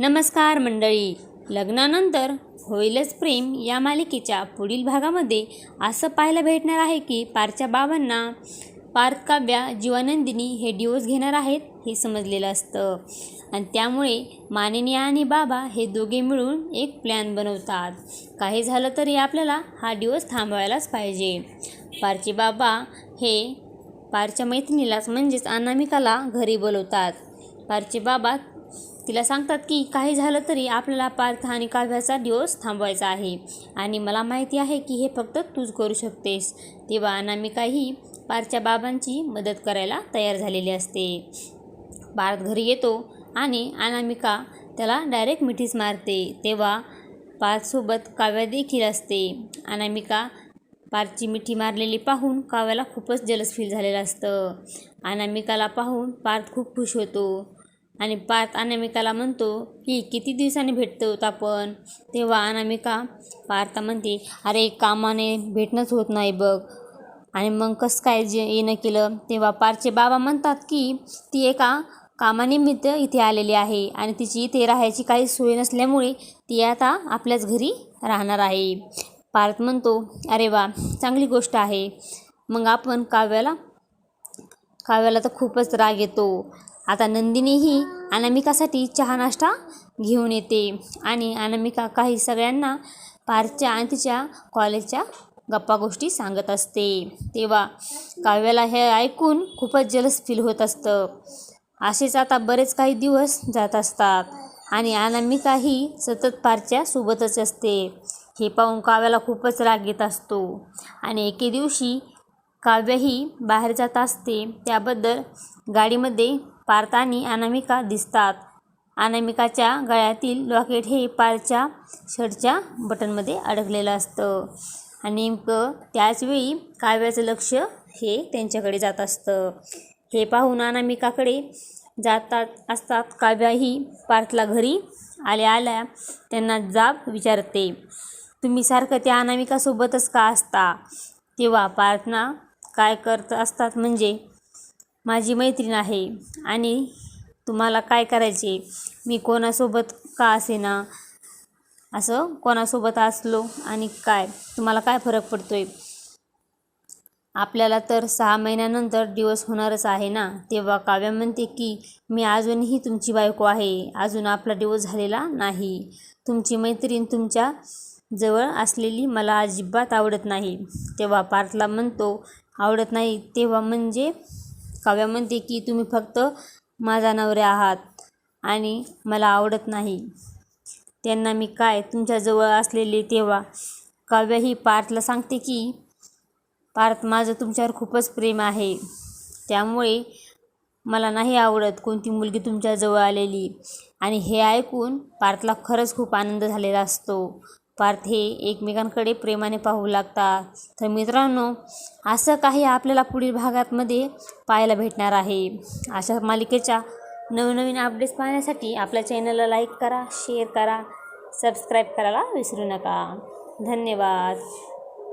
नमस्कार मंडळी. लग्नानंतर होईलच प्रेम या मालिकेच्या पुढील भागामध्ये असं पाहायला भेटणार आहे की पारच्या बाबांना पार्थ काव्या जीवानंदिनी हे डिवोर्स घेणार आहेत हे समजलेलं असतं. आणि त्यामुळे मानिनी आणि बाबा हे दोघे मिळून एक प्लॅन बनवतात. काही झालं तरी आपल्याला हा डिवोर्स थांबवायलाच पाहिजे. पारचे बाबा हे पारच्या मैत्रिणीलाच म्हणजेच अनामिकाला घरी बोलवतात. पारचे बाबा तिला सांगतात की काही झालं तरी आपल्याला पार्थ आणि काव्याचा दिवस थांबवायचा आहे. आणि मला माहिती आहे की हे फक्त तूच करू शकतेस. तेव्हा अनामिकाही पार्थच्या बाबांची मदत करायला तयार झालेली असते. पार्थ घरी येतो आणि अनामिका त्याला डायरेक्ट मिठीच मारते. तेव्हा पार्थसोबत काव्या देखील असते. अनामिका पार्थची मिठी मारलेली पाहून काव्याला खूपच जलस फील झालेलं असतं. अनामिकाला पाहून पार्थ खूप खुश होतो. आणि पार्थ अनामिकाला म्हणतो की किती दिवसांनी भेटतो आपण? तेव्हा अनामिका पार्था म्हणते अरे कामाने भेटणंच होत नाही बघ. आणि मग कसं काय जे येणं केलं तेव्हा पारचे बाबा म्हणतात की ती एका कामानिमित्त इथे आलेली आहे आणि तिची इथे राहायची काही सोय नसल्यामुळे ती आता आपल्याच घरी राहणार आहे. पार्थ म्हणतो अरे वा चांगली गोष्ट आहे. मग आपण काव्याला काव्याला तर खूपच राग येतो. आता नंदिनीही अनामिकासाठी चहा नाश्ता घेऊन येते आणि अनामिका काही सगळ्यांना पारच्या आणि तिच्या कॉलेजच्या गप्पा गोष्टी सांगत असते. तेव्हा काव्याला हे ऐकून खूपच जलस फील होत असतं. असेच आता बरेच काही दिवस जात असतात आणि अनामिकाही सतत पारच्या सोबतच असते. हे पाहून काव्याला खूपच राग येत असतो आणि एके दिवशी काव्यही बाहेर जात असते. त्याबद्दल गाडीमध्ये पार्थ आणि अनामिका दिसतात. अनामिकाच्या गळ्यातील लॉकेट हे पारच्या शर्टच्या बटनमध्ये अडकलेलं असतं. आणि नेमकं त्याचवेळी काव्याचं लक्ष हे त्यांच्याकडे जात असतं. हे पाहून अनामिकाकडे जातात असतात. काव्याही पार्थला घरी आल्या आल्या त्यांना जाब विचारते. तुम्ही सारखं त्या अनामिकासोबतच का असता? तेव्हा पार्थना काय करत असतात म्हणजे माझी मैत्रीण आहे आणि तुम्हाला काय करायचे मी कोणासोबत का असेना? असं कोणासोबत असलो आणि काय? तुम्हाला काय फरक पडतो आहे आपल्याला तर सहा महिन्यानंतर दिवस होणारच आहे ना? तेव्हा काव्या म्हणते की मी अजूनही तुमची बायको आहे. अजून आपला दिवस झालेला नाही. तुमची मैत्रीण तुमच्या जवळ असलेली मला अजिबात आवडत नाही. तेव्हा पार्थला म्हणतो आवडत नाही. तेव्हा म्हणजे काव्या म्हणते की तुम्ही फक्त माझा नवरे आहात आणि मला आवडत नाही. त्यांना मी काय? तुमच्याजवळ असलेले तेव्हा काव्य ही पार्थला सांगते की पार्थ माझं तुमच्यावर खूपच प्रेम आहे. त्यामुळे मला नाही आवडत कोणती मुलगी तुमच्याजवळ आलेली. आणि हे ऐकून पार्थला खरंच खूप आनंद झालेला असतो. पार्थ हे एकमेकांकडे प्रेमाने पाहू लागतात तर मित्रांनो असं काही आपल्याला पुढील भागातमध्ये पाहायला भेटणार आहे. अशा मालिकेच्या नवनवीन अपडेट्स पाहण्यासाठी आपल्या चॅनलला लाईक करा शेअर करा सबस्क्राईब करायला विसरू नका. धन्यवाद.